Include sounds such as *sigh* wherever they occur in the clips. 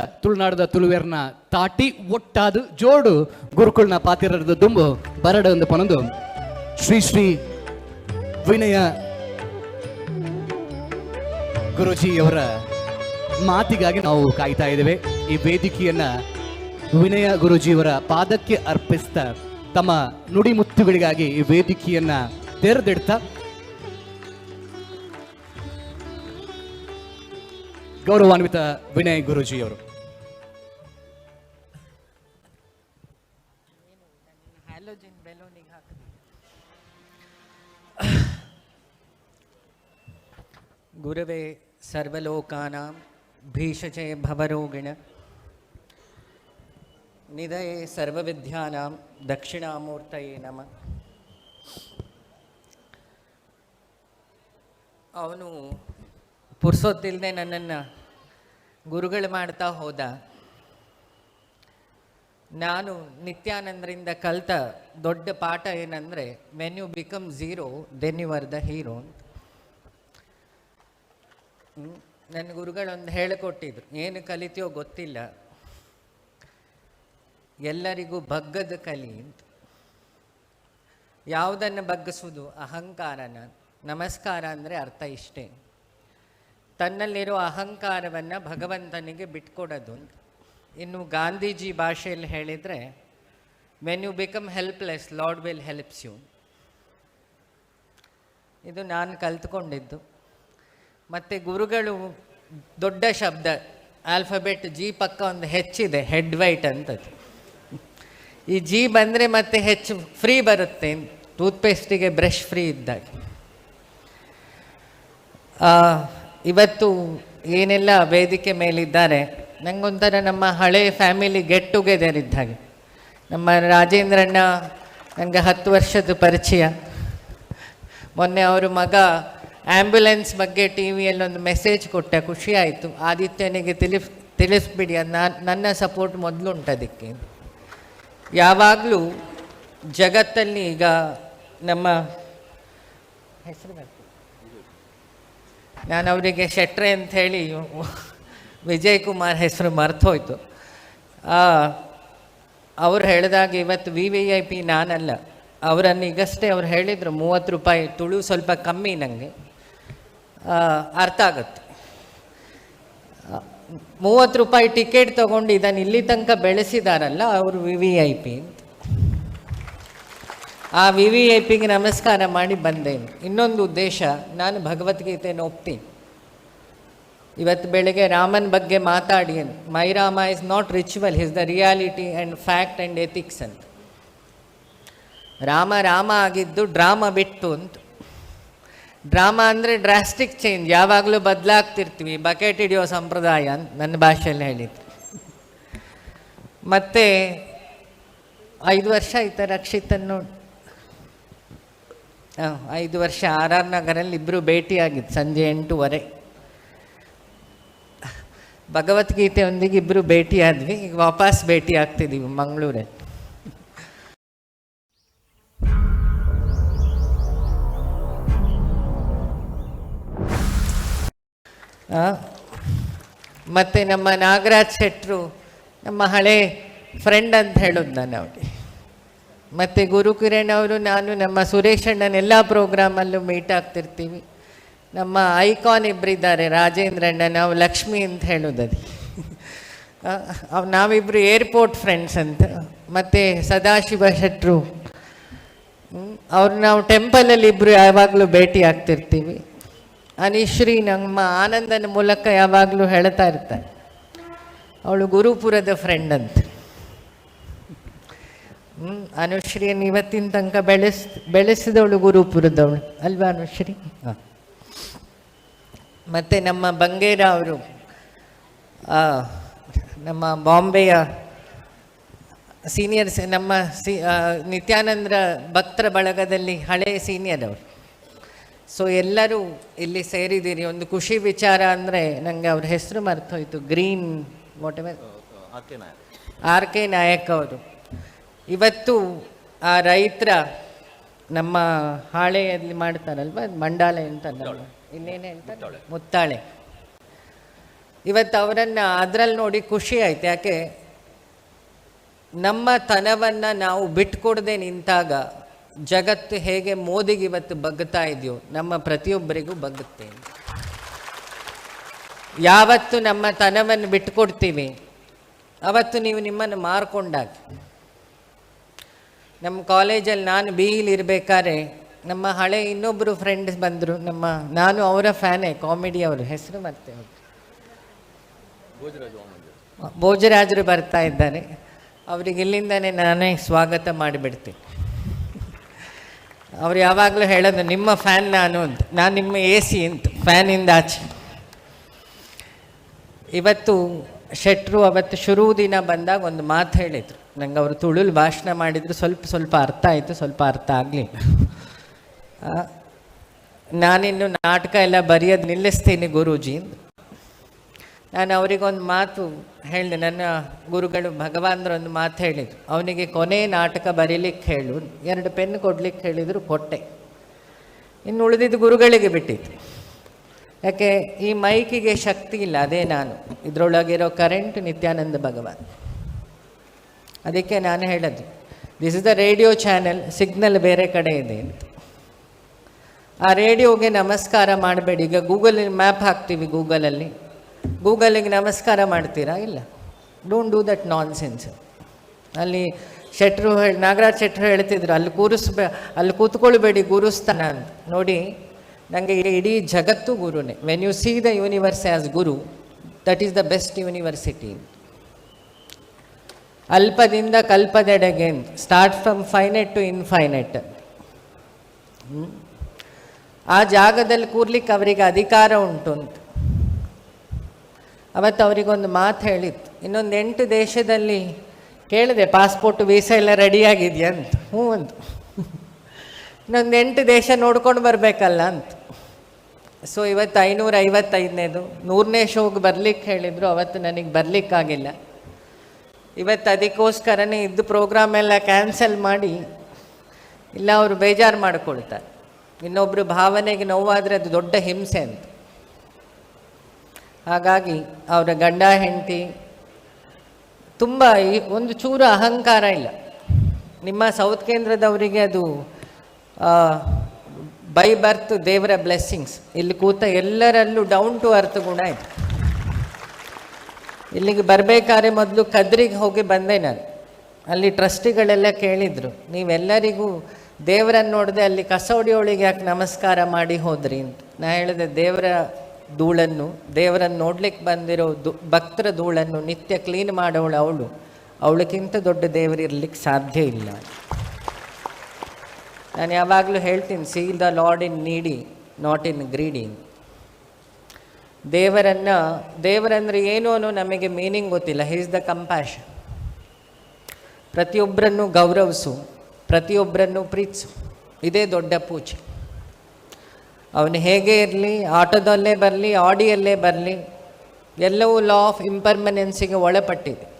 ತುಳುನಾಡದ ತುಳುವೆರ್ನ ತಾಟಿ ಒಟ್ಟಾದು ಜೋಡು ಗುರುಕುಳ್ನ ಪಾತಿರದ ದುಂಬು ಬರಡ ಒಂದು ಪನೊಂದು. ಶ್ರೀ ಶ್ರೀ ವಿನಯ ಗುರುಜಿಯವರ ಮಾತಿಗಾಗಿ ನಾವು ಕಾಯ್ತಾ ಇದ್ದೇವೆ. ಈ ವೇದಿಕೆಯನ್ನ ವಿನಯ ಗುರುಜಿಯವರ ಪಾದಕ್ಕೆ ಅರ್ಪಿಸ್ತಾ ತಮ್ಮ ನುಡಿಮುತ್ತುಗಳಿಗಾಗಿ ಈ ವೇದಿಕೆಯನ್ನ ತೆರೆದಿಡ್ತಾ ಗೌರವಾನ್ವಿತ ವಿನಯ್ ಗುರುಜಿಯವರು ಹ್ಯಾಲೋಜಿನ್ ಬೆಲೂನಿಗೆ ಹಾಕಿದ್ವಿ ಗುರುವೇ ಸರ್ವಲೋಕಾನಾಂ ಭೀಷಜೆ ಭವರೋಗಿಣ ನಿಧಯೇ ಸರ್ವವಿದ್ಯಾನಾಂ ದಕ್ಷಿಣಾಮೂರ್ತಯೇ ನಮ ಅವನು ಪುರ್ಸೊತ್ತಿಲ್ಲದೆ ನನ್ನನ್ನು ಗುರುಗಳು ಮಾಡ್ತಾ ಹೋದ. ನಾನು ನಿತ್ಯಾನಂದರಿಂದ ಕಲಿತ ದೊಡ್ಡ ಪಾಠ ಏನಂದರೆ when you become zero then you are the hero ನನ್ನ ಗುರುಗಳೊಂದು ಹೇಳಿಕೊಟ್ಟಿದ್ರು. ಏನು ಕಲಿತೀಯೋ ಗೊತ್ತಿಲ್ಲ. ಎಲ್ಲರಿಗೂ ಬಗ್ಗದ ಕಲಿ ಅಂತ. ಯಾವುದನ್ನು ಬಗ್ಗಿಸುವುದು? ಅಹಂಕಾರನ. ನಮಸ್ಕಾರ ಅಂದರೆ ಅರ್ಥ ಇಷ್ಟೇ. ತನ್ನಲ್ಲಿರೋ ಅಹಂಕಾರವನ್ನು ಭಗವಂತನಿಗೆ ಬಿಟ್ಕೊಡೋದು ಇನ್ನು ಗಾಂಧೀಜಿ ಭಾಷೆಯಲ್ಲಿ ಹೇಳಿದರೆ when you become helpless lord will helps you ಇದು ನಾನು ಕಲ್ತ್ಕೊಂಡಿದ್ದು. ಮತ್ತು ಗುರುಗಳು ದೊಡ್ಡ ಶಬ್ದ ಆಲ್ಫಬೆಟ್ ಜಿ ಪಕ್ಕ ಒಂದು ಹೆಚ್ಚಿದೆ ಹೆಡ್ ವೈಟ್ ಅಂತದ್ದು. ಈ ಜಿ ಬಂದರೆ ಮತ್ತೆ ಹೆಚ್ಚು ಫ್ರೀ ಬರುತ್ತೆ ಟೂತ್ಪೇಸ್ಟಿಗೆ ಬ್ರಷ್ ಫ್ರೀ ಇದ್ದಾಗ. ಇವತ್ತು ಏನೆಲ್ಲ ವೇದಿಕೆ ಮೇಲಿದ್ದಾರೆ ನನಗೊಂಥರ ನಮ್ಮ ಹಳೆ ಫ್ಯಾಮಿಲಿ ಗೆಟ್ ಟುಗೆದರ್ ಇದ್ದ ಹಾಗೆ. ನಮ್ಮ ರಾಜೇಂದ್ರಣ್ಣ ನನಗೆ ಹತ್ತು ವರ್ಷದ ಪರಿಚಯ. ಮೊನ್ನೆ ಅವರು ಮಗ ಆ್ಯಂಬುಲೆನ್ಸ್ ಬಗ್ಗೆ ಟಿ ವಿಯಲ್ಲಿ ಒಂದು ಮೆಸೇಜ್ ಕೊಟ್ಟೆ, ಖುಷಿ ಆಯಿತು. ಆದಿತ್ಯನಿಗೆ ತಿಳಿಸ್, ತಿಳಿಸ್ಬಿಡಿ ನಾನು ನಾನ್- ನನ್ನ ಸಪೋರ್ಟ್ ಮೊದಲು ಉಂಟು ಅದಕ್ಕೆ ಯಾವಾಗಲೂ ಜಗತ್ತಲ್ಲಿ ಈಗ ನಮ್ಮ ಹೆಸರು ನಾನು ಅವರಿಗೆ ಶೆಟ್ರೆ ಅಂತ ಹೇಳಿ ವಿಜಯ್ ಕುಮಾರ್ ಹೆಸರು ಮರ್ತೋಯ್ತು ಅವ್ರು ಹೇಳಿದಾಗ ಇವತ್ತು ವಿ ವಿ ಐ ಪಿ ನಾನಲ್ಲ. ಅವರನ್ನು ಈಗಷ್ಟೇ ಅವ್ರು ಹೇಳಿದರು, ಮೂವತ್ತು ರೂಪಾಯಿ ತುಳು ಸ್ವಲ್ಪ ಕಮ್ಮಿ ನನಗೆ ಅರ್ಥ ಆಗುತ್ತೆ. ಮೂವತ್ತು ರೂಪಾಯಿ ಟಿಕೆಟ್ ತೊಗೊಂಡು ಇದನ್ನು ಇಲ್ಲಿ ತನಕ ಬೆಳೆಸಿದಾರಲ್ಲ ಅವರು ವಿ ವಿ ಐ ಪಿ ಅಂತ. ಆ ವಿ ವಿ ಐ ಪಿಗೆ ನಮಸ್ಕಾರ ಮಾಡಿ ಬಂದೇನೆ. ಇನ್ನೊಂದು ಉದ್ದೇಶ, ನಾನು ಭಗವದ್ಗೀತೆಯನ್ನು ಒಪ್ತೀನಿ. ಇವತ್ತು ಬೆಳಗ್ಗೆ ರಾಮನ ಬಗ್ಗೆ ಮಾತಾಡಿ my Rama is not ritual his the reality and fact and ethics ಅಂತ. ರಾಮ ರಾಮ ಆಗಿದ್ದು ಡ್ರಾಮಾ ಬಿಟ್ಟು ಅಂತ. ಡ್ರಾಮಾ ಅಂದರೆ ಡ್ರಾಸ್ಟಿಕ್ ಚೇಂಜ್ ಯಾವಾಗಲೂ ಬದಲಾಗ್ತಿರ್ತೀವಿ, ಬಕೆಟ್ ಹಿಡಿಯೋ ಸಂಪ್ರದಾಯ ಅಂತ ನನ್ನ ಭಾಷೆಯಲ್ಲಿ ಹೇಳಿದ್ರು ಮತ್ತು ಐದು ವರ್ಷ ಆಯ್ತು ರಕ್ಷಿತನ್ನು ಐದು ವರ್ಷ ಆರ್ ಆರ್ ನಗರಲ್ಲಿ ಇಬ್ಬರು ಭೇಟಿಯಾಗಿದ್ದು, ಸಂಜೆ ಎಂಟೂವರೆ. ಭಗವದ್ಗೀತೆಯೊಂದಿಗೆ ಇಬ್ಬರು ಭೇಟಿಯಾದ್ವಿ, ಈಗ ವಾಪಸ್ ಭೇಟಿ ಆಗ್ತಿದ್ದೀವಿ ಮಂಗಳೂರಲ್ಲಿ ಮತ್ತೆ ನಮ್ಮ ನಾಗರಾಜ್ ಶೆಟ್ರು, ನಮ್ಮ ಹಳೆ ಫ್ರೆಂಡ್ ಅಂತ ಹೇಳೋದು ನಾನು ಅವ್ರಿಗೆ. ಮತ್ತು ಗುರುಕಿರಣ್ ಅವರು, ನಾನು ನಮ್ಮ ಸುರೇಶಣ್ಣನ ಎಲ್ಲ ಪ್ರೋಗ್ರಾಮಲ್ಲೂ ಮೀಟ್ ಆಗ್ತಿರ್ತೀವಿ. ನಮ್ಮ ಐಕಾನ್ ಇಬ್ಬರಿದ್ದಾರೆ ರಾಜೇಂದ್ರಣ್ಣ ನಾವು ಲಕ್ಷ್ಮಿ ಅಂತ ಹೇಳೋದದು. *laughs* ಅವ್ ನಾವಿಬ್ಬರು ಏರ್ಪೋರ್ಟ್ ಫ್ರೆಂಡ್ಸ್ ಅಂತ. ಮತ್ತು ಸದಾಶಿವ ಶೆಟ್ರು. ಅವ್ರು ನಾವು ಟೆಂಪಲಲ್ಲಿ ಇಬ್ಬರು ಯಾವಾಗಲೂ ಭೇಟಿ ಆಗ್ತಿರ್ತೀವಿ. ಅನಿಶ್ರೀ ನಮ್ಮ ಆನಂದನ ಮೂಲಕ ಯಾವಾಗಲೂ ಹೇಳ್ತಾ ಇರ್ತಾರೆ. ಅವಳು ಗುರುಪುರದ ಫ್ರೆಂಡ್ ಅಂತ. ಹ್ಞೂ ಅನುಶ್ರೀಯನ್ನು ಇವತ್ತಿನ ತನಕ ಬೆಳೆಸ್ ಬೆಳೆಸಿದವಳು ಗುರುಪುರದವಳು. ಅಲ್ವಾ ಅನುಶ್ರೀ? ಹಾಂ. ಮತ್ತು ನಮ್ಮ ಬಂಗೇರ ಅವರು ನಮ್ಮ ಬಾಂಬೆಯ ಸೀನಿಯರ್ಸ್ ನಮ್ಮ ಸಿ ನಿತ್ಯಾನಂದ್ರ ಭಕ್ತರ ಬಳಗದಲ್ಲಿ ಹಳೆಯ ಸೀನಿಯರ್ ಅವರು. ಸೊ ಎಲ್ಲರೂ ಇಲ್ಲಿ ಸೇರಿದ್ದೀರಿ. ಒಂದು ಖುಷಿ ವಿಚಾರ ಅಂದರೆ ನನಗೆ ಅವ್ರ ಹೆಸರು ಮರ್ತೋಯ್ತು green whatever R K Nayak ಅವರು. ಇವತ್ತು ಆ ರೈತರ ನಮ್ಮ ಹಾಳೆಯಲ್ಲಿ ಮಾಡ್ತಾರಲ್ವ? ಮಂಡಾಲೆ ಅಂತ ಇನ್ನೇನು ಹೇಳ್ತಾರೆ ಮುತ್ತಾಳೆ. ಇವತ್ತು ಅವರನ್ನು ಅದರಲ್ಲಿ ನೋಡಿ ಖುಷಿ ಆಯ್ತು. ಯಾಕೆ? ನಮ್ಮ ತನವನ್ನು ನಾವು ಬಿಟ್ಕೊಡದೆ ನಿಂತಾಗ ಜಗತ್ತು ಹೇಗೆ ಮೋದಿಗೆ ಇವತ್ತು ಬಗ್ಗುತ್ತಾ ಇದೆಯೋ ನಮ್ಮ ಪ್ರತಿಯೊಬ್ಬರಿಗೂ ಬಗ್ಗುತ್ತೆ ಯಾವತ್ತು ನಮ್ಮ ತನವನ್ನು ಬಿಟ್ಕೊಡ್ತೀವಿ ಅವತ್ತು ನೀವು ನಿಮ್ಮನ್ನು ಮಾರ್ಕೊಂಡಾಗ. ನಮ್ಮ ಕಾಲೇಜಲ್ಲಿ ನಾನು ಬಿ ಇರಬೇಕಾದ್ರೆ ನಮ್ಮ ಹಳೆ ಇನ್ನೊಬ್ಬರು ಫ್ರೆಂಡ್ಸ್ ಬಂದರು ನಮ್ಮ ನಾನು ಅವರ ಫ್ಯಾನೇ ಕಾಮಿಡಿ ಅವರು ಹೆಸರು ಮತ್ತೆ ಭೋಜರಾಜರು ಬರ್ತಾ ಇದ್ದಾರೆ. ಅವ್ರಿಗೆ ಇಲ್ಲಿಂದನೇ ನಾನೇ ಸ್ವಾಗತ ಮಾಡಿಬಿಡ್ತೀನಿ. ಅವ್ರು ಯಾವಾಗಲೂ ಹೇಳೋದು ನಿಮ್ಮ ಫ್ಯಾನ್ ನಾನು ಅಂತ. ನಾನು ನಿಮ್ಮ ಎ ಸಿ ಅಂತ ಫ್ಯಾನಿಂದ ಆಚೆ. ಇವತ್ತು ಶೆಟ್ರು ಅವತ್ತು ಶುರು ದಿನ ಬಂದಾಗ ಒಂದು ಮಾತು ಹೇಳಿದರು. ನಂಗೆ ಅವರು ತುಳುಲ್ ಭಾಷಣ ಮಾಡಿದರು, ಸ್ವಲ್ಪ ಸ್ವಲ್ಪ ಅರ್ಥ ಆಯಿತು, ಸ್ವಲ್ಪ ಅರ್ಥ ಆಗಲಿಲ್ಲ. ನಾನಿನ್ನು ನಾಟಕ ಎಲ್ಲ ಬರೆಯೋದು ನಿಲ್ಲಿಸ್ತೀನಿ ಗುರೂಜಿ. ನಾನು ಅವರಿಗೊಂದು ಮಾತು ಹೇಳಿದೆ, ನನ್ನ ಗುರುಗಳು ಭಗವಾನ್ರೊಂದು ಮಾತು ಹೇಳಿದರು. ಅವನಿಗೆ ಕೊನೆ ನಾಟಕ ಬರೀಲಿಕ್ಕೆ ಹೇಳು, ಎರಡು ಪೆನ್ ಕೊಡ್ಲಿಕ್ಕೆ ಹೇಳಿದರು, ಕೊಟ್ಟೆ. ಇನ್ನು ಉಳಿದಿದ್ದು ಗುರುಗಳಿಗೆ ಬಿಟ್ಟಿತ್ತು ಯಾಕೆ ಈ ಮೈಕಿಗೆ ಶಕ್ತಿ ಇಲ್ಲ, ಅದೇ ನಾನು. ಇದರೊಳಗಿರೋ ಕರೆಂಟ್ ನಿತ್ಯಾನಂದ ಭಗವಾನ್. ಅದಕ್ಕೆ ನಾನು ಹೇಳೋದು this is the radio channel signal ಬೇರೆ ಕಡೆ ಇದೆ ಅಂತ. ಆ ರೇಡಿಯೋಗೆ ನಮಸ್ಕಾರ ಮಾಡಬೇಡಿ. ಈಗ ಗೂಗಲ್ ಮ್ಯಾಪ್ ಹಾಕ್ತೀವಿ ಗೂಗಲಲ್ಲಿ. ಗೂಗಲಿಗೆ ನಮಸ್ಕಾರ ಮಾಡ್ತೀರಾ? ಇಲ್ಲ. Don't do that nonsense ಅಲ್ಲಿ ಶೆಟ್ರು ಹೇಳಿ ನಾಗರಾಜ್ ಶೆಟ್ರು ಹೇಳ್ತಿದ್ರು, ಅಲ್ಲಿ ಕೂರಿಸ್ಬೇ, ಅಲ್ಲಿ ಕೂತ್ಕೊಳ್ಬೇಡಿ ಗುರುಸ್ತಾನ ನೋಡಿ ನನಗೆ ಇಡೀ ಜಗತ್ತು ಗುರುನೇ. When you see the universe as guru that is the best university ಅಲ್ಪದಿಂದ ಕಲ್ಪದೆಡೆಗೆ start from finite to infinite ಆ ಜಾಗದಲ್ಲಿ ಕೂರ್ಲಿಕ್ಕೆ ಅವರಿಗೆ ಅಧಿಕಾರ ಉಂಟು ಅಂತ. ಅವತ್ತು ಅವರಿಗೊಂದು ಮಾತು ಹೇಳಿತ್ತು. ಇನ್ನೊಂದು ಎಂಟು ದೇಶದಲ್ಲಿ ಕೇಳಿದೆ ಪಾಸ್ಪೋರ್ಟ್ ವೀಸಾ ಎಲ್ಲ ರೆಡಿಯಾಗಿದೆಯಾ ಅಂತ. ಹ್ಞೂ ಅಂತ *laughs* ಇನ್ನೊಂದು ಎಂಟು ದೇಶ ನೋಡ್ಕೊಂಡು ಬರಬೇಕಲ್ಲ ಅಂತ. ಸೊ ಇವತ್ತು ಐನೂರ ಐವತ್ತೈದನೇದು ನೂರನೇ ಶೋಗೆ ಬರ್ಲಿಕ್ಕೆ ಹೇಳಿದರು, ಅವತ್ತು ನನಗೆ ಬರಲಿಕ್ಕಾಗಿಲ್ಲ. ಇವತ್ತು ಅದಕ್ಕೋಸ್ಕರನೇ ಇದ್ದು ಪ್ರೋಗ್ರಾಮ್ ಎಲ್ಲ ಕ್ಯಾನ್ಸಲ್ ಮಾಡಿ, ಇಲ್ಲ ಅವರು ಬೇಜಾರು ಮಾಡ್ಕೊಳ್ತಾರೆ. ಇನ್ನೊಬ್ಬರು ಭಾವನೆಗೆ ನೋವಾದರೆ ಅದು ದೊಡ್ಡ ಹಿಂಸೆ ಅಂತ. ಹಾಗಾಗಿ ಅವರ ಗಂಡ, ಹೆಂಡತಿ, ತುಂಬ ಒಂದು ಚೂರು ಅಹಂಕಾರ ಇಲ್ಲ. ನಿಮ್ಮ ಸೌತ್ ಕೇಂದ್ರದವರಿಗೆ ಅದು ಬೈ ಬರ್ತ್ ದೇವರ ಬ್ಲೆಸ್ಸಿಂಗ್ಸ್ ಇಲ್ಲಿ ಕೂತ ಎಲ್ಲರಲ್ಲೂ ಡೌನ್ ಟು ಅರ್ತ್ ಗುಣ ಇದೆ. ಇಲ್ಲಿಗೆ ಬರಬೇಕಾದ್ರೆ ಮೊದಲು ಕದ್ರಿಗೆ ಹೋಗಿ ಬಂದೆ ನಾನು. ಅಲ್ಲಿ ಟ್ರಸ್ಟಿಗಳೆಲ್ಲ ಕೇಳಿದರು, ನೀವೆಲ್ಲರಿಗೂ ದೇವರನ್ನು ನೋಡಿದೆ ಅಲ್ಲಿ ಕಸೌಡಿಯೊಳಗೆ ಯಾಕೆ ನಮಸ್ಕಾರ ಮಾಡಿ ಹೋದ್ರಿ? ಅಂತ. ನಾ ಹೇಳಿದೆ, ದೇವರ ಧೂಳನ್ನು, ದೇವರನ್ನು ನೋಡ್ಲಿಕ್ಕೆ ಬಂದಿರೋ ದು ಭಕ್ತರ ಧೂಳನ್ನು ನಿತ್ಯ ಕ್ಲೀನ್ ಮಾಡೋಳು ಅವಳು. ಅವಳಕ್ಕಿಂತ ದೊಡ್ಡ ದೇವರಿರ್ಲಿಕ್ಕೆ ಸಾಧ್ಯ ಇಲ್ಲ. ನಾನು ಯಾವಾಗಲೂ ಹೇಳ್ತೀನಿ ಸಿ ದ ಲಾರ್ಡ್ ಇನ್ ನೀಡಿ ನಾಟ್ ಇನ್ ಗ್ರೀಡಿ ದೇವರನ್ನು, ದೇವರಂದ್ರೆ ಏನು ಅನ್ನೋ ನಮಗೆ ಮೀನಿಂಗ್ ಗೊತ್ತಿಲ್ಲ. ಹೀಸ್ ದ ಕಂಪ್ಯಾಷನ್ ಪ್ರತಿಯೊಬ್ಬರನ್ನು ಗೌರವಿಸು, ಪ್ರತಿಯೊಬ್ಬರನ್ನು ಪ್ರೀತಿಸು. ಇದೇ ದೊಡ್ಡ ಪೂಜೆ. ಅವನು ಹೇಗೆ ಇರಲಿ, ಆಟೋದಲ್ಲೇ ಬರಲಿ, ಆಡಿಯಲ್ಲೇ ಬರಲಿ, ಎಲ್ಲವೂ ಲಾ ಆಫ್ ಇಂಪರ್ಮನೆನ್ಸಿಗೆ ಒಳಪಟ್ಟಿದೆ.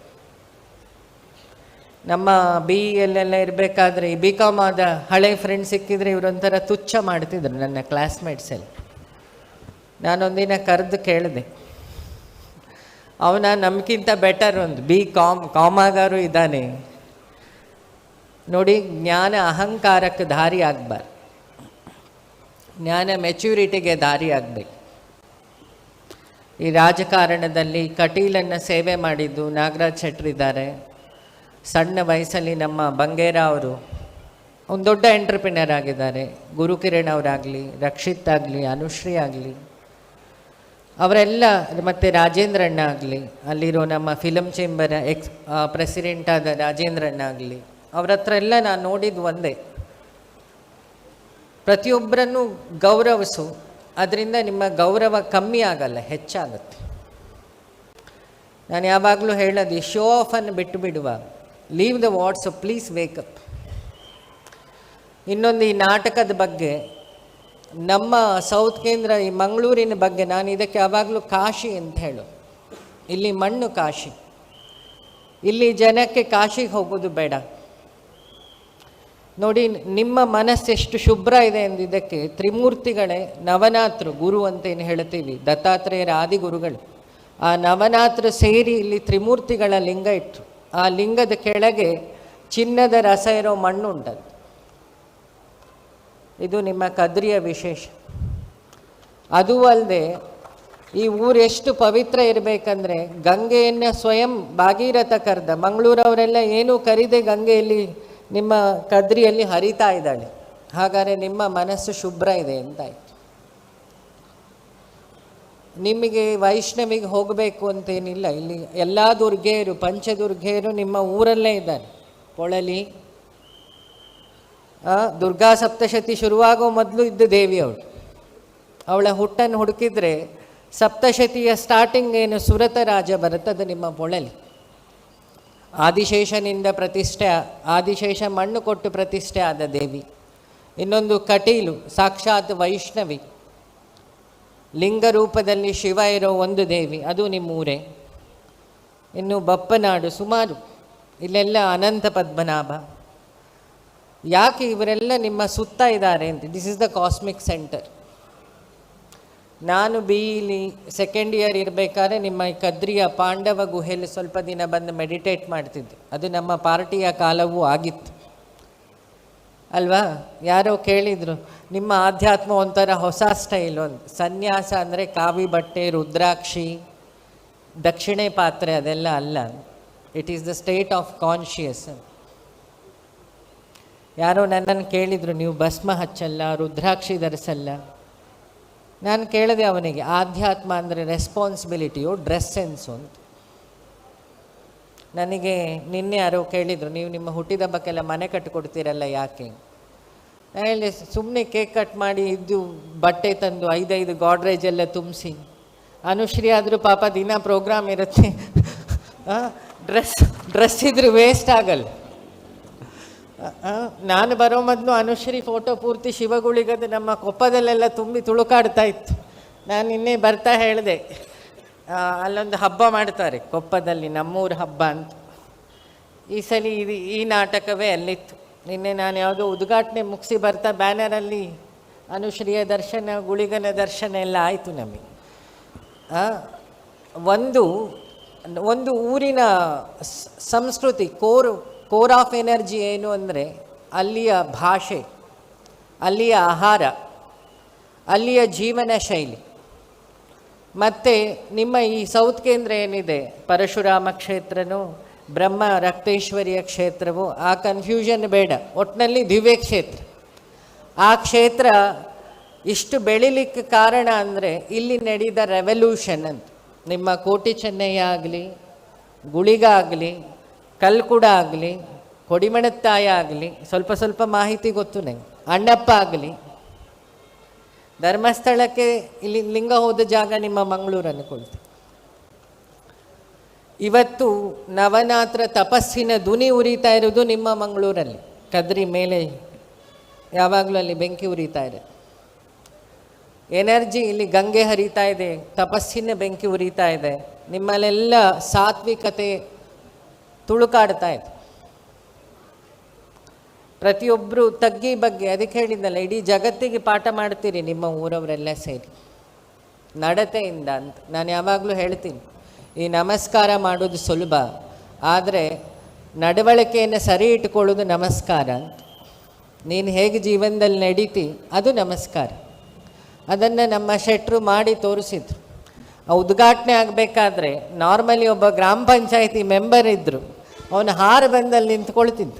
ನಮ್ಮ ಬಿ ಎಲ್ಲೆಲ್ಲ ಇರಬೇಕಾದ್ರೆ ಬಿ ಕಾಮ್ ಆದ ಹಳೆ ಫ್ರೆಂಡ್ ಸಿಕ್ಕಿದ್ರೆ ಇವರೊಂಥರ ತುಚ್ಛ ಮಾಡ್ತಿದ್ರು ನನ್ನ ಕ್ಲಾಸ್ಮೇಟ್ಸಲ್ಲಿ ನಾನೊಂದಿನ ಕರೆದು ಕೇಳಿದೆ. ಅವನ ನಮಗಿಂತ ಬೆಟರ್ ಒಂದು. ಬಿ ಕಾಮ್ ಕಾಮಾಗಾರು ಇದ್ದಾನೆ. ನೋಡಿ, ಜ್ಞಾನ ಅಹಂಕಾರಕ್ಕೆ ದಾರಿ ಆಗಬಾರ್ದು. ಜ್ಞಾನ ಮೆಚ್ಯೂರಿಟಿಗೆ ದಾರಿ ಆಗಬೇಕು. ಈ ರಾಜಕಾರಣದಲ್ಲಿ ಕಟೀಲನ್ನು ಸೇವೆ ಮಾಡಿದ್ದು ನಾಗರಾಜ್ ಶೆಟ್ರಿದ್ದಾರೆ ಸಣ್ಣ ವಯಸ್ಸಲ್ಲಿ ನಮ್ಮ ಬಂಗೇರ ಅವರು ಒಂದು ದೊಡ್ಡ ಎಂಟ್ರಪ್ರಿನರ್ ಆಗಿದ್ದಾರೆ. ಗುರುಕಿರಣ್ ಅವರಾಗಲಿ, ರಕ್ಷಿತ್ ಆಗಲಿ, ಅನುಶ್ರೀ ಆಗಲಿ. ಅವರೆಲ್ಲ ಮತ್ತು ರಾಜೇಂದ್ರಣ್ಣ ಆಗಲಿ, ಅಲ್ಲಿರೋ ನಮ್ಮ ಫಿಲಮ್ ಚೇಂಬರ್ ಎಕ್ಸ್ ಪ್ರೆಸಿಡೆಂಟ್ ಆದ ರಾಜೇಂದ್ರಣ್ಣ ಆಗಲಿ ಅವ್ರ ಹತ್ರ ಎಲ್ಲ ನಾನು ನೋಡಿದ್ದು ಒಂದೇ. ಪ್ರತಿಯೊಬ್ಬರನ್ನು ಗೌರವಿಸು. ಅದರಿಂದ ನಿಮ್ಮ ಗೌರವ ಕಮ್ಮಿ ಆಗಲ್ಲ, ಹೆಚ್ಚಾಗುತ್ತೆ. ನಾನು ಯಾವಾಗಲೂ ಹೇಳೋದು ಶೋ ಆಫನ್ನು ಬಿಟ್ಟು ಬಿಡುವ. Leave the whats please wake up ಇನ್ನೊಂದು ಈ ನಾಟಕದ ಬಗ್ಗೆ, ನಮ್ಮ ಸೌತ್ ಕೇಂದ್ರ ಈ ಮಂಗಳೂರಿನ ಬಗ್ಗೆ ನಾನು ಇದಕ್ಕೆ ಯಾವಾಗಲೂ ಕಾಶಿ ಅಂತ ಹೇಳು. ಇಲ್ಲಿ ಮಣ್ಣು ಕಾಶಿ. ಇಲ್ಲಿ ಜನಕ್ಕೆ ಕಾಶಿಗೆ ಹೋಗೋದು ಬೇಡ. ನೋಡಿ, ನಿಮ್ಮ ಮನಸ್ಸು ಎಷ್ಟು ಶುಭ್ರ ಇದೆ ಎಂದಿದ್ದಕ್ಕೆ ತ್ರಿಮೂರ್ತಿಗಳೇ ನವನಾಥರು, ಗುರು ಅಂತ ಏನು ಹೇಳ್ತೀವಿ ದತ್ತಾತ್ರೇಯರ ಆದಿಗುರುಗಳು. ಆ ನವನಾಥರು ಸೇರಿ ಇಲ್ಲಿ ತ್ರಿಮೂರ್ತಿಗಳ ಲಿಂಗ ಇಟ್ಟರು ಆ ಲಿಂಗದ ಕೆಳಗೆ ಚಿನ್ನದ ರಸ ಇರೋ ಮಣ್ಣು ಉಂಟದು. ಇದು ನಿಮ್ಮ ಕದ್ರಿಯ ವಿಶೇಷ. ಅದೂ ಅಲ್ಲದೆ ಈ ಊರು ಎಷ್ಟು ಪವಿತ್ರ ಇರಬೇಕಂದ್ರೆ ಗಂಗೆಯನ್ನು ಸ್ವಯಂ ಭಾಗೀರಥ ಕರೆದ, ಮಂಗಳೂರವರೆಲ್ಲ ಏನೂ ಕರೀದೆ ಗಂಗೆಯಲ್ಲಿ ನಿಮ್ಮ ಕದ್ರಿಯಲ್ಲಿ ಹರಿತಾ ಇದ್ದಾಳೆ. ಹಾಗಾದರೆ ನಿಮ್ಮ ಮನಸ್ಸು ಶುಭ್ರ ಇದೆ ಅಂತಾಯ್ತು ನಿಮಗೆ ವೈಷ್ಣವಿಗೆ ಹೋಗಬೇಕು ಅಂತೇನಿಲ್ಲ. ಇಲ್ಲಿ ಎಲ್ಲ ದುರ್ಗೆಯರು, ಪಂಚದುರ್ಗೆಯರು ನಿಮ್ಮ ಊರಲ್ಲೇ ಇದ್ದಾರೆ. ಪೊಳಲಿ ದುರ್ಗಾ ಸಪ್ತಶತಿ ಶುರುವಾಗೋ ಮೊದಲು ಇದ್ದ ದೇವಿ ಅವಳು. ಅವಳ ಹುಟ್ಟನ್ನು ಹುಡುಕಿದ್ರೆ ಸಪ್ತಶತಿಯ ಸ್ಟಾರ್ಟಿಂಗ್ ಏನು ಸುರತ ರಾಜ ಬರುತ್ತದೆ ನಿಮ್ಮ ಪೊಳಲಿ ಆದಿಶೇಷನಿಂದ ಪ್ರತಿಷ್ಠೆ, ಆದಿಶೇಷ ಮಣ್ಣು ಕೊಟ್ಟು ಪ್ರತಿಷ್ಠೆ ಆದ ದೇವಿ. ಇನ್ನೊಂದು ಕಟೀಲು, ಸಾಕ್ಷಾತ್ ವೈಷ್ಣವಿ. ಲಿಂಗ ರೂಪದಲ್ಲಿ ಶಿವ ಇರೋ ಒಂದು ದೇವಿ, ಅದು ನಿಮ್ಮೂರೇ. ಇನ್ನು ಬಪ್ಪನಾಡು ಸುಮಾರು, ಇಲ್ಲೆಲ್ಲ ಅನಂತ ಪದ್ಮನಾಭ. ಯಾಕೆ ಇವರೆಲ್ಲ ನಿಮ್ಮ ಸುತ್ತ ಇದ್ದಾರೆ ಅಂತ this is the cosmic centre ನಾನು ಬಿ ಇಲಿ ಸೆಕೆಂಡ್ ಇಯರ್ ಇರಬೇಕಾದ್ರೆ ನಿಮ್ಮ ಕದ್ರಿಯ ಪಾಂಡವ ಗುಹೆಯಲ್ಲಿ ಸ್ವಲ್ಪ ದಿನ ಬಂದು ಮೆಡಿಟೇಟ್ ಮಾಡ್ತಿದ್ದೆ. ಅದು ನಮ್ಮ ಪಾರ್ಟಿಯ ಕಾಲವೂ ಆಗಿತ್ತು. ಅಲ್ವಾ? ಯಾರೋ ಕೇಳಿದರು ನಿಮ್ಮ ಆಧ್ಯಾತ್ಮ ಒಂಥರ ಹೊಸ ಸ್ಟೈಲ್ ಒಂದು. ಸನ್ಯಾಸ ಅಂದರೆ ಕಾವಿ ಬಟ್ಟೆ, ರುದ್ರಾಕ್ಷಿ, ದಕ್ಷಿಣೆ ಪಾತ್ರೆ ಅದೆಲ್ಲ ಅಲ್ಲ. It is the state of conscious ಯಾರೋ ನನ್ನನ್ನು ಕೇಳಿದರು, ನೀವು ಭಸ್ಮ ಹಚ್ಚಲ್ಲ, ರುದ್ರಾಕ್ಷಿ ಧರಿಸಲ್ಲ? ನಾನು ಕೇಳಿದೆ ಅವನಿಗೆ, ಆಧ್ಯಾತ್ಮ ಅಂದರೆ ರೆಸ್ಪಾನ್ಸಿಬಿಲಿಟಿಯು ಡ್ರೆಸ್ ಸೆನ್ಸು ಅಂತ ನನಗೆ ನಿನ್ನೆ ಯಾರೋ ಕೇಳಿದರು, ನೀವು ನಿಮ್ಮ ಹುಟ್ಟಿದಬ್ಬಕ್ಕೆಲ್ಲ ಮನೆ ಕಟ್ಟಿಕೊಡ್ತೀರಲ್ಲ ಯಾಕೆ? ಹೇಳಿದೆ ಸುಮ್ಮನೆ ಕೇಕ್ ಕಟ್ ಮಾಡಿ ಇದ್ದು ಬಟ್ಟೆ ತಂದು ಐದೈದು ಗಾಡ್ರೇಜ್ ಎಲ್ಲ ತುಂಬಿಸಿ. ಅನುಶ್ರೀ ಆದರೂ ಪಾಪ ದಿನ ಪ್ರೋಗ್ರಾಮ್ ಇರುತ್ತೆ. ಡ್ರೆಸ್ ಡ್ರೆಸ್ ಇದ್ರೆ ವೇಸ್ಟ್ ಆಗಲ್ಲ. ನಾನು ಬರೋ ಮೊದಲು ಅನುಶ್ರೀ ಫೋಟೋ ಪೂರ್ತಿ ಶಿವಗುಳಿಗದು ನಮ್ಮ ಕೊಪ್ಪದಲ್ಲೆಲ್ಲ ತುಂಬಿ ತುಳುಕಾಡ್ತಾ ಇತ್ತು. ನಾನು ನಿನ್ನೆ ಬರ್ತಾ ಹೇಳಿದೆ. ಅಲ್ಲೊಂದು ಹಬ್ಬ ಮಾಡ್ತಾರೆ ಕೊಪ್ಪದಲ್ಲಿ ನಮ್ಮೂರು ಹಬ್ಬ ಅಂತ. ಈ ಸಲ ಈ ನಾಟಕವೇ ಅಲ್ಲಿತ್ತು. ನಿನ್ನೆ ನಾನು ಯಾವುದೋ ಉದ್ಘಾಟನೆ ಮುಗಿಸಿ ಬರ್ತಾ ಬ್ಯಾನರಲ್ಲಿ ಅನುಶ್ರೀಯ ದರ್ಶನ, ಗುಳಿಗನ ದರ್ಶನ ಎಲ್ಲ ಆಯಿತು ನಮಗೆ. ಒಂದು ಒಂದು ಊರಿನ ಸಂಸ್ಕೃತಿ, ಕೋರ್ ಕೋರ್ ಆಫ್ ಎನರ್ಜಿ ಏನು ಅಂದರೆ ಅಲ್ಲಿಯ ಭಾಷೆ, ಅಲ್ಲಿಯ ಆಹಾರ, ಅಲ್ಲಿಯ ಜೀವನ ಶೈಲಿ. ಮತ್ತು ನಿಮ್ಮ ಈ ಸೌತ್ ಕೇಂದ್ರ ಏನಿದೆ, ಪರಶುರಾಮ ಕ್ಷೇತ್ರನೂ ಬ್ರಹ್ಮ ರಕ್ತೇಶ್ವರಿಯ ಕ್ಷೇತ್ರವು, ಆ ಕನ್ಫ್ಯೂಷನ್ ಬೇಡ. ಒಟ್ಟಿನಲ್ಲಿ ದಿವ್ಯ ಕ್ಷೇತ್ರ. ಆ ಕ್ಷೇತ್ರ ಇಷ್ಟು ಬೆಳಿಲಿಕ್ಕೆ ಕಾರಣ ಅಂದರೆ ಇಲ್ಲಿ ನಡೆದ ರೆವಲ್ಯೂಷನ್ ಅಂತ. ನಿಮ್ಮ ಕೋಟಿ ಚೆನ್ನಯ್ಯ ಆಗಲಿ, ಗುಳಿಗ ಆಗಲಿ, ಕಲ್ಕುಡ ಆಗಲಿ ಕೊಡಿಮಣತ್ತಾಯ ಆಗಲಿ, ಸ್ವಲ್ಪ ಸ್ವಲ್ಪ ಮಾಹಿತಿ ಗೊತ್ತು ನಂಗೆ. ಅಣ್ಣಪ್ಪ ಆಗಲಿ. ಧರ್ಮಸ್ಥಳಕ್ಕೆ ಇಲ್ಲಿ ಲಿಂಗ ಹೋದ ಜಾಗ ನಿಮ್ಮ ಮಂಗಳೂರು ಅನ್ಕೊಳ್ತೀನಿ ಇವತ್ತು ನವನಾತ್ರ ತಪಸ್ಸಿನ ಧ್ವನಿ ಉರಿತಾ ಇರೋದು ನಿಮ್ಮ ಮಂಗಳೂರಲ್ಲಿ. ಕದ್ರಿ ಮೇಲೆ ಯಾವಾಗಲೂ ಅಲ್ಲಿ ಬೆಂಕಿ ಉರಿತಾ ಇದೆ. ಎನರ್ಜಿ ಇಲ್ಲಿ ಗಂಗೆ ಹರಿತಾ ಇದೆ, ತಪಸ್ಸಿನ ಬೆಂಕಿ ಉರಿತಾ ಇದೆ, ನಿಮ್ಮಲ್ಲೆಲ್ಲ ಸಾತ್ವಿಕತೆ ತುಳುಕಾಡ್ತಾ ಇದೆ. ಪ್ರತಿಯೊಬ್ಬರು ತಗ್ಗಿ ಬಗ್ಗೆ ಅದಕ್ಕೆ ಹೇಳಿದ್ನಲ್ಲ, ಇಡೀ ಜಗತ್ತಿಗೆ ಪಾಠ ಮಾಡ್ತೀರಿ ನಿಮ್ಮ ಊರವರೆಲ್ಲ ಸೇರಿ. ನಡತೆಯಿಂದ ಅಂತ, ನಾನು ಯಾವಾಗಲೂ ಹೇಳ್ತೀನಿ. ಈ ನಮಸ್ಕಾರ ಮಾಡೋದು ಸುಲಭ. ಆದರೆ ನಡವಳಿಕೆಯನ್ನು ಸರಿ ಇಟ್ಕೊಳ್ಳೋದು ನಮಸ್ಕಾರ ನೀನು ಹೇಗೆ ಜೀವನದಲ್ಲಿ ನಡೀತಿ, ಅದು ನಮಸ್ಕಾರ. ಅದನ್ನು ನಮ್ಮ ಶೆಟ್ರು ಮಾಡಿ ತೋರಿಸಿದ್ರು. ಉದ್ಘಾಟನೆ ಆಗಬೇಕಾದ್ರೆ ನಾರ್ಮಲಿ ಒಬ್ಬ ಗ್ರಾಮ ಪಂಚಾಯಿತಿ ಮೆಂಬರ್ ಇದ್ದರು ಅವನು ಹಾರ ಬಂದಲ್ಲಿ ನಿಂತ್ಕೊಳ್ತಿದ್ದ.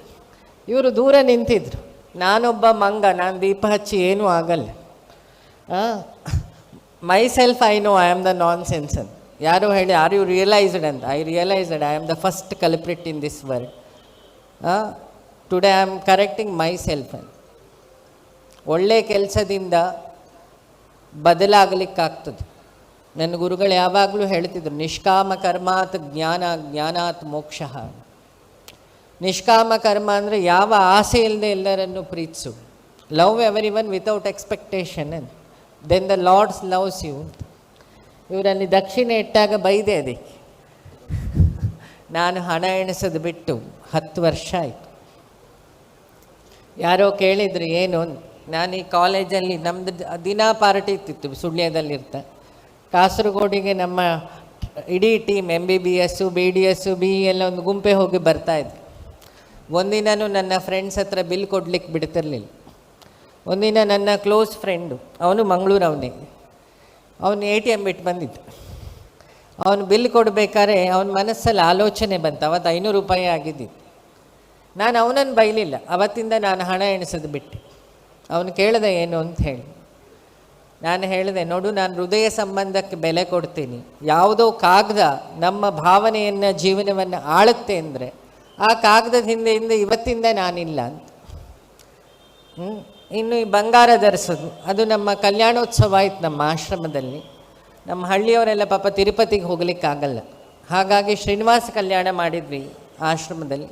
ಇವರು ದೂರ ನಿಂತಿದ್ರು. ನಾನೊಬ್ಬ ಮಂಗ, ನಾನು ದೀಪ ಹಚ್ಚಿ ಏನೂ ಆಗಲ್ಲ. Myself I know I am the nonsense ಅಂತ. ಯಾರೋ ಹೇಳಿ ಆರ್ ಯು ರಿಯಲೈಸ್ಡ್ ಅಂತ. I realised I am the first culprit in this world today I am correcting myself ಅಂತ. ಒಳ್ಳೆ ಕೆಲಸದಿಂದ ಬದಲಾಗಲಿಕ್ಕಾಗ್ತದೆ. ನನ್ನ ಗುರುಗಳು ಯಾವಾಗಲೂ ಹೇಳ್ತಿದ್ರು, ನಿಷ್ಕಾಮ ಕರ್ಮಾತ್ ಜ್ಞಾನ, ಜ್ಞಾನಾತ್ ಮೋಕ್ಷ. ನಿಷ್ಕಾಮ ಕರ್ಮ ಅಂದರೆ ಯಾವ ಆಸೆ ಇಲ್ಲದೆ ಎಲ್ಲರನ್ನು ಪ್ರೀತಿಸು. Love everyone without expectation then the lord's loves you ಇವರಲ್ಲಿ ದಕ್ಷಿಣೆ ಇಟ್ಟಾಗ ಬೈದೆ ಅದಕ್ಕೆ. ನಾನು ಹಣ ಎಣಿಸೋದು ಬಿಟ್ಟು ಹತ್ತು ವರ್ಷ ಆಯಿತು. ಯಾರೋ ಕೇಳಿದ್ರು, ಏನು? ನಾನು ಈ ಕಾಲೇಜಲ್ಲಿ ನಮ್ಮದು ದಿನಾ ಪಾರ್ಟಿ ಇತ್ತಿತ್ತು ಸುಳ್ಯದಲ್ಲಿರ್ತ. ಕಾಸರಗೋಡಿಗೆ ನಮ್ಮ ಇಡೀ team M B B S B D S B ಎಲ್ಲ ಒಂದು ಗುಂಪೆ ಹೋಗಿ ಬರ್ತಾ ಒಂದಿನೂ ನನ್ನ ಫ್ರೆಂಡ್ಸ್ ಹತ್ರ ಬಿಲ್ ಕೊಡ್ಲಿಕ್ಕೆ ಬಿಡ್ತಿರ್ಲಿಲ್ಲ. ಒಂದಿನ ನನ್ನ ಕ್ಲೋಸ್ ಫ್ರೆಂಡು ಅವನು ಮಂಗಳೂರು ಅವನೇ ಅವನು ಎ ಟಿ ಎಂ ಬಿಟ್ಟು ಬಂದಿದ್ದ. ಅವನು ಬಿಲ್ ಕೊಡಬೇಕಾದ್ರೆ ಅವನ ಮನಸ್ಸಲ್ಲಿ ಆಲೋಚನೆ ಬಂತು. ಅವತ್ತು ಐನೂರು ರೂಪಾಯಿ ಆಗಿದ್ದಿತ್ತು ನಾನು ಅವನನ್ನು ಬೈಲಿಲ್ಲ. ಅವತ್ತಿಂದ ನಾನು ಹಣ ಎಣಿಸೋದು ಬಿಟ್ಟೆ. ಅವನು ಕೇಳಿದೆ, ಏನು ಅಂತ ಹೇಳಿ. ನಾನು ಹೇಳಿದೆ, ನೋಡು, ನಾನು ಹೃದಯ ಸಂಬಂಧಕ್ಕೆ ಬೆಲೆ ಕೊಡ್ತೀನಿ. ಯಾವುದೋ ಕಾಗದ ನಮ್ಮ ಭಾವನೆಯನ್ನು, ಜೀವನವನ್ನು ಆಳುತ್ತೆ ಅಂದರೆ, ಆ ಕಾಗದದ ಹಿಂದೆ ಹಿಂದೆ ಇವತ್ತಿಂದ ನಾನಿಲ್ಲ ಅಂತ. ಹ್ಮ್. ಇನ್ನು ಈ ಬಂಗಾರ ಧರಿಸೋದು. ಅದು ನಮ್ಮ ಕಲ್ಯಾಣೋತ್ಸವ ಆಯ್ತು ನಮ್ಮ ಆಶ್ರಮದಲ್ಲಿ. ನಮ್ಮ ಹಳ್ಳಿಯವರೆಲ್ಲ ಪಾಪ ತಿರುಪತಿಗೆ ಹೋಗ್ಲಿಕ್ಕಾಗಲ್ಲ. ಹಾಗಾಗಿ ಶ್ರೀನಿವಾಸ ಕಲ್ಯಾಣ ಮಾಡಿದ್ವಿ ಆಶ್ರಮದಲ್ಲಿ.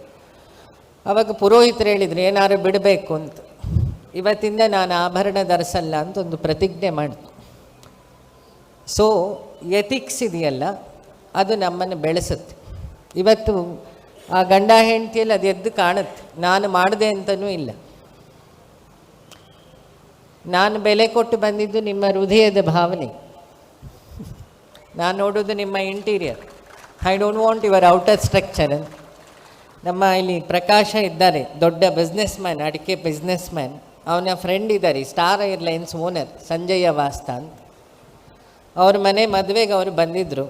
ಅವಾಗ ಪುರೋಹಿತರು ಹೇಳಿದ್ರು, ಏನಾದ್ರು ಬಿಡಬೇಕು ಅಂತ. ಇವತ್ತಿಂದ ನಾನು ಆಭರಣ ಧರಿಸಲ್ಲ ಅಂತ ಒಂದು ಪ್ರತಿಜ್ಞೆ ಮಾಡಿತು ಸೊ ಎಥಿಕ್ಸ್ ಇದೆಯಲ್ಲ, ಅದು ನಮ್ಮನ್ನು ಬೆಳೆಸುತ್ತೆ. ಇವತ್ತು ಆ ಗಂಡ ಹೆಂಡತಿಯಲ್ಲಿ ಅದು ಎದ್ದು ಕಾಣುತ್ತೆ. ನಾನು ಮಾಡಿದೆ ಅಂತಲೂ ಇಲ್ಲ. ನಾನು ಬೆಲೆ ಕೊಟ್ಟು ಬಂದಿದ್ದು ನಿಮ್ಮ ಹೃದಯದ ಭಾವನೆ. ನಾನು ನೋಡೋದು ನಿಮ್ಮ interior I don't want your outer structure ಅಂತ ನಮ್ಮ ಇಲ್ಲಿ ಪ್ರಕಾಶ ಇದ್ದಾರೆ, ದೊಡ್ಡ ಬಿಸ್ನೆಸ್ ಮ್ಯಾನ್ ಅಡಿಕೆ ಬಿಸ್ನೆಸ್ ಮ್ಯಾನ್ ಅವನ ಫ್ರೆಂಡ್ ಇದ್ದಾರೆ ಸ್ಟಾರ್ ಏರ್ಲೈನ್ಸ್ ಓನರ್ ಸಂಜಯ ವಾಸ್ತ ಅಂತ. ಅವ್ರ ಮನೆ ಮದುವೆಗೆ ಅವರು ಬಂದಿದ್ದರು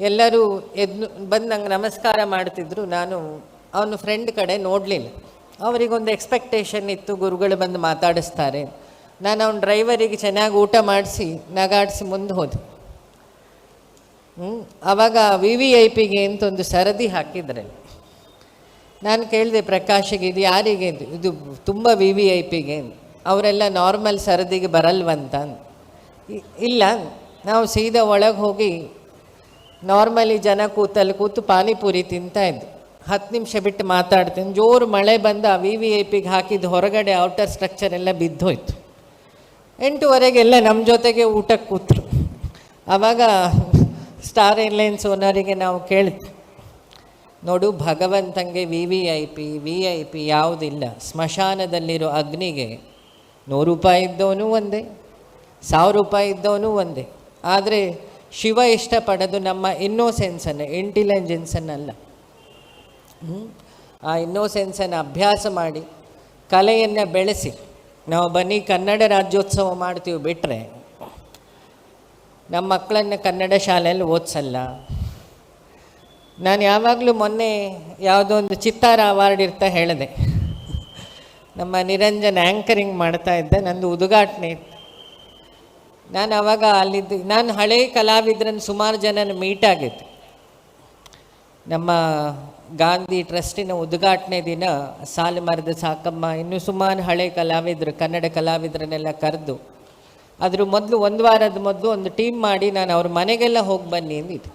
ಎಲ್ಲರೂ ಎದ್ದು ಬಂದು ನಂಗೆ ನಮಸ್ಕಾರ ಮಾಡ್ತಿದ್ರು. ನಾನು ಅವನ ಫ್ರೆಂಡ್ ಕಡೆ ನೋಡಲಿಲ್ಲ. ಅವರಿಗೊಂದು ಎಕ್ಸ್ಪೆಕ್ಟೇಷನ್ ಇತ್ತು, ಗುರುಗಳು ಬಂದು ಮಾತಾಡಿಸ್ತಾರೆ. ನಾನು ಅವ್ನ ಡ್ರೈವರಿಗೆ ಚೆನ್ನಾಗಿ ಊಟ ಮಾಡಿಸಿ ನಗಾಡಿಸಿ ಮುಂದೆ ಹೋದೆ. ಹ್ಞೂ ಆವಾಗ ವಿ ವಿ ಐ ಪಿಗೆ ಅಂತ ಒಂದು ಸರದಿ ಹಾಕಿದ್ರೆ. ನಾನು ಕೇಳಿದೆ, ಪ್ರಕಾಶಿಗೆ, ಇದು ಯಾರಿಗೆ ಇದು? ತುಂಬ ವಿ ವಿ ಐ ಪಿಗೆ ಅವರೆಲ್ಲ ನಾರ್ಮಲ್ ಸರದಿಗೆ ಬರಲ್ವಂತ. ಇಲ್ಲ, ನಾವು ಸೀದಾ ಒಳಗೆ ಹೋಗಿ ನಾರ್ಮಲಿ ಜನ ಕೂತಲ್ಲಿ ಕೂತು ಪಾನಿಪುರಿ ತಿಂತಾ ಹತ್ತು ನಿಮಿಷ ಬಿಟ್ಟು ಮಾತಾಡ್ತೀನಿ. ಜೋರು ಮಳೆ ಬಂದ ವಿ ವಿ ಐ ಪಿಗೆ ಹಾಕಿದ್ದು ಹೊರಗಡೆ ಔಟರ್ ಸ್ಟ್ರಕ್ಚರ್ ಎಲ್ಲ ಬಿದ್ದೋಯ್ತು. ಎಂಟುವರೆಗೆಲ್ಲ ನಮ್ಮ ಜೊತೆಗೆ ಊಟಕ್ಕೆ ಕೂತರು. ಆವಾಗ ಸ್ಟಾರ್ ಏರ್ಲೈನ್ಸ್ ಓನರಿಗೆ ನಾವು ಕೇಳಿದ್ವಿ. ನೋಡು, ಭಗವಂತಂಗೆ V V I P V I P ಯಾವುದಿಲ್ಲ. ಸ್ಮಶಾನದಲ್ಲಿರೋ ಅಗ್ನಿಗೆ ನೂರು ರೂಪಾಯಿ ಇದ್ದವನು ಒಂದೇ, ಸಾವಿರ ರೂಪಾಯಿ ಇದ್ದವನು ಒಂದೇ. ಆದರೆ ಶಿವ ಇಷ್ಟಪಡೋದು ನಮ್ಮ ಇನ್ನೋಸೆನ್ಸನ್ನು, ಇಂಟೆಲಿಜೆನ್ಸನ್ನಲ್ಲ. ಆ ಇನ್ನೋಸೆನ್ಸನ್ನು ಅಭ್ಯಾಸ ಮಾಡಿ, ಕಲೆಯನ್ನು ಬೆಳೆಸಿ. ನಾವು ಬನ್ನಿ ಕನ್ನಡ ರಾಜ್ಯೋತ್ಸವ ಮಾಡ್ತೀವಿ ಬಿಟ್ಟರೆ ನಮ್ಮ ಮಕ್ಕಳನ್ನು ಕನ್ನಡ ಶಾಲೆಯಲ್ಲಿ ಓದಿಸಲ್ಲ. ನಾನು ಯಾವಾಗಲೂ ಮೊನ್ನೆ ಯಾವುದೋ ಒಂದು ಚಿತ್ತಾರ ಅವಾರ್ಡ್ ಇರ್ತಾ ಹೇಳಿದೆ. ನಮ್ಮ ನಿರಂಜನ್ ಆ್ಯಂಕರಿಂಗ್ ಮಾಡ್ತಾ ಇದ್ದೆ, ನಂದು ಉದ್ಘಾಟನೆ. ಇತ್ತು ನಾನು ಅವಾಗ ಅಲ್ಲಿದ್ದು, ನಾನು ಹಳೆ ಕಲಾವಿದ್ರನ್ನು ಸುಮಾರು ಜನನ ಮೀಟ್ ಆಗಿತ್ತು ನಮ್ಮ ಗಾಂಧಿ ಟ್ರಸ್ಟಿನ ಉದ್ಘಾಟನೆ ದಿನ ಸಾಲು ಮರದ ಸಾಕಮ್ಮ ಇನ್ನೂ ಸುಮಾರು ಹಳೆ ಕಲಾವಿದರು, ಕನ್ನಡ ಕಲಾವಿದರನ್ನೆಲ್ಲ ಕರೆದು. ಅದ್ರ ಮೊದಲು ಒಂದು ವಾರದ ಮೊದಲು ಒಂದು ಟೀಮ್ ಮಾಡಿ ನಾನು ಅವ್ರ ಮನೆಗೆಲ್ಲ ಹೋಗಿ ಬನ್ನಿ ಅಂದಿದ್ದೆ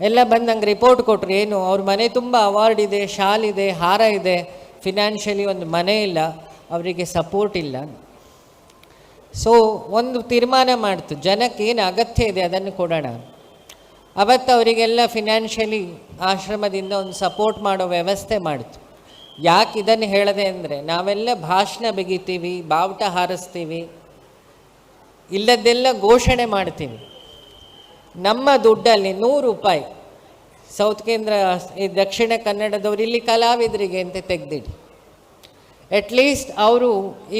ಎಲ್ಲ ಬಂದು ನಂಗೆ ರಿಪೋರ್ಟ್ ಕೊಟ್ಟರು ಏನು ಅವ್ರ ಮನೆ ತುಂಬ ಅವಾರ್ಡ್ ಇದೆ, ಶಾಲ್ ಇದೆ, ಹಾರ ಇದೆ ಫಿನಾನ್ಷಿಯಲಿ ಒಂದು ಮನೆ ಇಲ್ಲ, ಅವರಿಗೆ ಸಪೋರ್ಟ್ ಇಲ್ಲ ಸೊ ಒಂದು ತೀರ್ಮಾನ ಮಾಡ್ತು, ಜನಕ್ಕೆ ಏನು ಅಗತ್ಯ ಇದೆ ಅದನ್ನು ಕೊಡೋಣ ಅವತ್ತು ಅವರಿಗೆಲ್ಲ ಫಿನಾನ್ಷಿಯಲಿ ಆಶ್ರಮದಿಂದ ಒಂದು ಸಪೋರ್ಟ್ ಮಾಡೋ ವ್ಯವಸ್ಥೆ ಮಾಡಿತು. ಯಾಕೆ ಇದನ್ನು ಹೇಳದೆ ಅಂದರೆ ನಾವೆಲ್ಲ ಭಾಷಣ ಬಿಗಿತೀವಿ, ಬಾವುಟ ಹಾರಿಸ್ತೀವಿ ಇಲ್ಲದೆಲ್ಲ ಘೋಷಣೆ ಮಾಡ್ತೀವಿ. ನಮ್ಮ ದುಡ್ಡಲ್ಲಿ ನೂರು ರೂಪಾಯಿ ಸೌತ್ ಕೇಂದ್ರ ಈ ದಕ್ಷಿಣ ಕನ್ನಡದವರು ಇಲ್ಲಿ ಕಲಾವಿದರಿಗೆ ಅಂತ ತೆಗೆದಿಡಿ. ಅಟ್ಲೀಸ್ಟ್ ಅವರು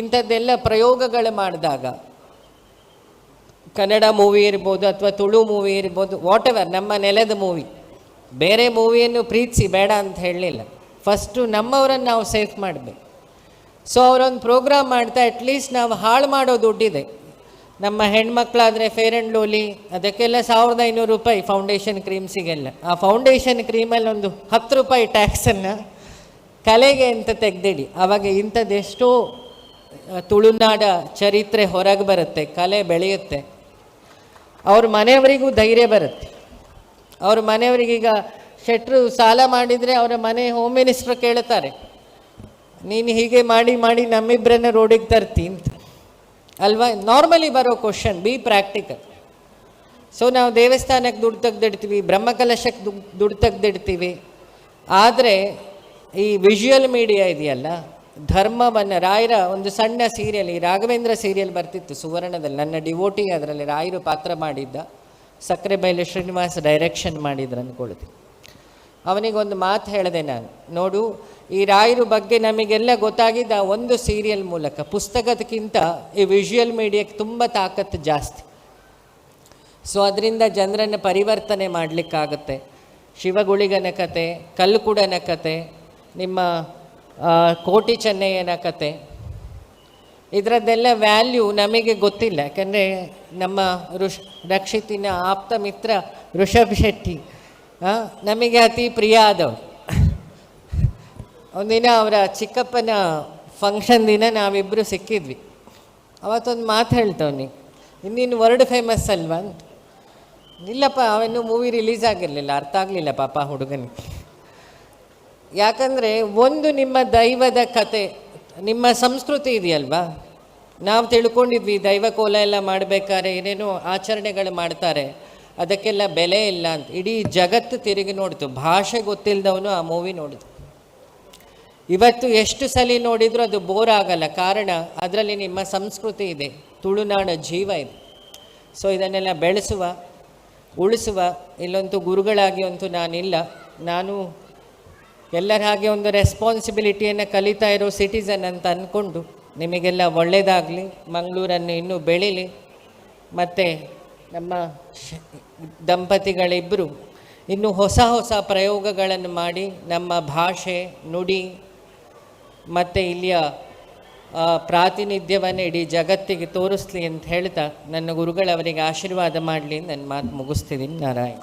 ಇಂಥದ್ದೆಲ್ಲ ಪ್ರಯೋಗಗಳು ಮಾಡಿದಾಗ ಕನ್ನಡ ಮೂವಿ ಇರ್ಬೋದು ಅಥವಾ ತುಳು ಮೂವಿ ಇರ್ಬೋದು ವಾಟ್ ಎವರ್ ನಮ್ಮ ನೆಲದ ಮೂವಿ ಬೇರೆ ಮೂವಿಯನ್ನು ಪ್ರೀತಿಸಿ ಬೇಡ ಅಂತ ಹೇಳಲಿಲ್ಲ. ಫಸ್ಟು ನಮ್ಮವರನ್ನು ನಾವು ಸೇಫ್ ಮಾಡಬೇಕು. ಸೊ ಅವರೊಂದು ಪ್ರೋಗ್ರಾಮ್ ಮಾಡ್ತಾ ಅಟ್ಲೀಸ್ಟ್ ನಾವು ಹಾಳು ಮಾಡೋ ದುಡ್ಡಿದೆ. ನಮ್ಮ ಹೆಣ್ಮಕ್ಳಾದರೆ ಫೇರ್ ಆ್ಯಂಡ್ ಲೋಲಿ ಅದಕ್ಕೆಲ್ಲ ಸಾವಿರದ ಐನೂರು ರೂಪಾಯಿ ಫೌಂಡೇಶನ್ ಕ್ರೀಮ್ಸಿಗೆಲ್ಲ ಆ ಫೌಂಡೇಶನ್ ಕ್ರೀಮಲ್ಲಿ ಒಂದು ಹತ್ತು ರೂಪಾಯಿ ಟ್ಯಾಕ್ಸನ್ನು ಕಲೆಗೆ ಅಂತ ತೆಗೆದಿಡಿ. ಆವಾಗ ಇಂಥದ್ದೆಷ್ಟೋ ತುಳುನಾಡ ಚರಿತ್ರೆ ಹೊರಗೆ ಬರುತ್ತೆ, ಕಲೆ ಬೆಳೆಯುತ್ತೆ. ಅವ್ರ ಮನೆಯವರಿಗೂ ಧೈರ್ಯ ಬರುತ್ತೆ. ಅವ್ರ ಮನೆಯವರಿಗೀಗ ಶೆಟ್ರು ಸಾಲ ಮಾಡಿದರೆ ಅವರ ಮನೆ ಹೋಮ್ ಮಿನಿಸ್ಟ್ರ್ ಕೇಳ್ತಾರೆ, ನೀನು ಹೀಗೆ ಮಾಡಿ ಮಾಡಿ ನಮ್ಮಿಬ್ಬರನ್ನ ರೋಡಿಗೆ ತರ್ತಿ ಅಂತ. ಅಲ್ವಾ? ನಾರ್ಮಲಿ ಬರೋ ಕ್ವಶನ್ ಬಿ ಪ್ರಾಕ್ಟಿಕಲ್ ಸೊ ನಾವು ದೇವಸ್ಥಾನಕ್ಕೆ ದುಡ್ಡು ತೆಗ್ದಿಡ್ತೀವಿ, ಬ್ರಹ್ಮಕಲಶಕ್ಕೆ ದುಡ್ಡು ದುಡ್ಡು ತೆಗ್ದಿಡ್ತೀವಿ. ಆದರೆ ಈ ವಿಜುವಲ್ ಮೀಡಿಯಾ ಇದೆಯಲ್ಲ ಧರ್ಮವನ್ನು ರಾಯರ ಒಂದು ಸಣ್ಣ ಸೀರಿಯಲ್, ಈ ರಾಘವೇಂದ್ರ ಸೀರಿಯಲ್ ಬರ್ತಿತ್ತು ಸುವರ್ಣದಲ್ಲಿ. ನನ್ನ ಡಿವೋಟಿ ಅದರಲ್ಲಿ ರಾಯರು ಪಾತ್ರ ಮಾಡಿದ್ದ. ಸಕ್ಕರೆ ಬೈಲೆ ಶ್ರೀನಿವಾಸ್ ಡೈರೆಕ್ಷನ್ ಮಾಡಿದ್ರು ಅಂದ್ಕೊಳ್ತೀನಿ. ಅವನಿಗೊಂದು ಮಾತು ಹೇಳಿದೆ ನಾನು. ನೋಡು, ಈ ರಾಯರು ಬಗ್ಗೆ ನಮಗೆಲ್ಲ ಗೊತ್ತಾಗಿದ್ದ ಒಂದು ಸೀರಿಯಲ್ ಮೂಲಕ ಪುಸ್ತಕದಕ್ಕಿಂತ ಈ ವಿಷುವಲ್ ಮೀಡಿಯಾಕ್ಕೆ ತುಂಬ ತಾಕತ್ತು ಜಾಸ್ತಿ. ಸೊ ಅದರಿಂದ ಜನರನ್ನು ಪರಿವರ್ತನೆ ಮಾಡಲಿಕ್ಕಾಗತ್ತೆ. ಶಿವಗುಳಿಗನ ಕತೆ ಕಲ್ಲುಕುಡನ ಕತೆ, ನಿಮ್ಮ ಕೋಟಿ ಚೆನ್ನಯ್ಯನ ಕತೆ. ಇದರದ್ದೆಲ್ಲ ವ್ಯಾಲ್ಯೂ ನಮಗೆ ಗೊತ್ತಿಲ್ಲ. ಯಾಕಂದರೆ ನಮ್ಮ ಋಷ್, ರಕ್ಷಿತಿನ ಆಪ್ತ ಮಿತ್ರ ಋಷಭ್ ಶೆಟ್ಟಿ ನಮಗೆ ಅತಿ ಪ್ರಿಯ ಆದವರು ಒಂದಿನ ಅವರ ಚಿಕ್ಕಪ್ಪನ ಫಂಕ್ಷನ್ ದಿನ ನಾವಿಬ್ಬರು ಸಿಕ್ಕಿದ್ವಿ. ಅವತ್ತೊಂದು ಮಾತು ಹೇಳ್ತವನಿ ಇನ್ನೇನು ವರ್ಡ್ ಫೇಮಸ್ ಅಲ್ವಾ ಇಲ್ಲಪ್ಪ ಅವನು ಮೂವಿ ರಿಲೀಸ್ ಆಗಿರಲಿಲ್ಲ. ಅರ್ಥ ಆಗಲಿಲ್ಲ ಪಾಪ ಹುಡುಗನಿಗೆ. ಯಾಕಂದರೆ ಒಂದು ನಿಮ್ಮ ದೈವದ ಕತೆ, ನಿಮ್ಮ ಸಂಸ್ಕೃತಿ ಇದೆಯಲ್ವಾ? ನಾವು ತಿಳ್ಕೊಂಡಿದ್ವಿ, ದೈವ ಕೋಲ ಎಲ್ಲ ಮಾಡಬೇಕಾದ್ರೆ ಏನೇನೋ ಆಚರಣೆಗಳು ಮಾಡ್ತಾರೆ, ಅದಕ್ಕೆಲ್ಲ ಬೆಲೆ ಇಲ್ಲ ಅಂತ. ಇಡೀ ಜಗತ್ತು ತಿರುಗಿ ನೋಡಿತು, ಭಾಷೆ ಗೊತ್ತಿಲ್ಲದವನು ಆ ಮೂವಿ ನೋಡಿದ್ರು ಇವತ್ತು ಎಷ್ಟು ಸಲ ನೋಡಿದರೂ ಅದು ಬೋರ್ ಆಗಲ್ಲ. ಕಾರಣ, ಅದರಲ್ಲಿ ನಿಮ್ಮ ಸಂಸ್ಕೃತಿ ಇದೆ, ತುಳುನಾಡ ಜೀವ ಇದೆ. ಸೊ ಇದನ್ನೆಲ್ಲ ಬೆಳೆಸುವ, ಉಳಿಸುವ ಇಲ್ಲಂತೂ ಗುರುಗಳಾಗಿ ಅಂತೂ ನಾನಿಲ್ಲ. ನಾನು ಎಲ್ಲರ ಹಾಗೆ ಒಂದು ರೆಸ್ಪಾನ್ಸಿಬಿಲಿಟಿಯನ್ನು ಕಲಿತಾ ಇರೋ ಸಿಟಿಸನ್ ಅಂತ ಅಂದ್ಕೊಂಡು ನಿಮಗೆಲ್ಲ ಒಳ್ಳೆಯದಾಗಲಿ ಮಂಗಳೂರನ್ನು ಇನ್ನೂ ಬೆಳೀಲಿ. ಮತ್ತು ನಮ್ಮ ದಂಪತಿಗಳಿಬ್ಬರು ಇನ್ನೂ ಹೊಸ ಹೊಸ ಪ್ರಯೋಗಗಳನ್ನು ಮಾಡಿ ನಮ್ಮ ಭಾಷೆ, ನುಡಿ, ಮತ್ತು ಇಲ್ಲಿಯ ಪ್ರಾತಿನಿಧ್ಯವನ್ನು ಇಡೀ ಜಗತ್ತಿಗೆ ತೋರಿಸ್ಲಿ ಅಂತ ಹೇಳ್ತಾ ನನ್ನ ಗುರುಗಳವರಿಗೆ ಆಶೀರ್ವಾದ ಮಾಡಲಿ ನನ್ನ ಮಾತು ಮುಗಿಸ್ತಿದ್ದೀನಿ. ನಾರಾಯಣ.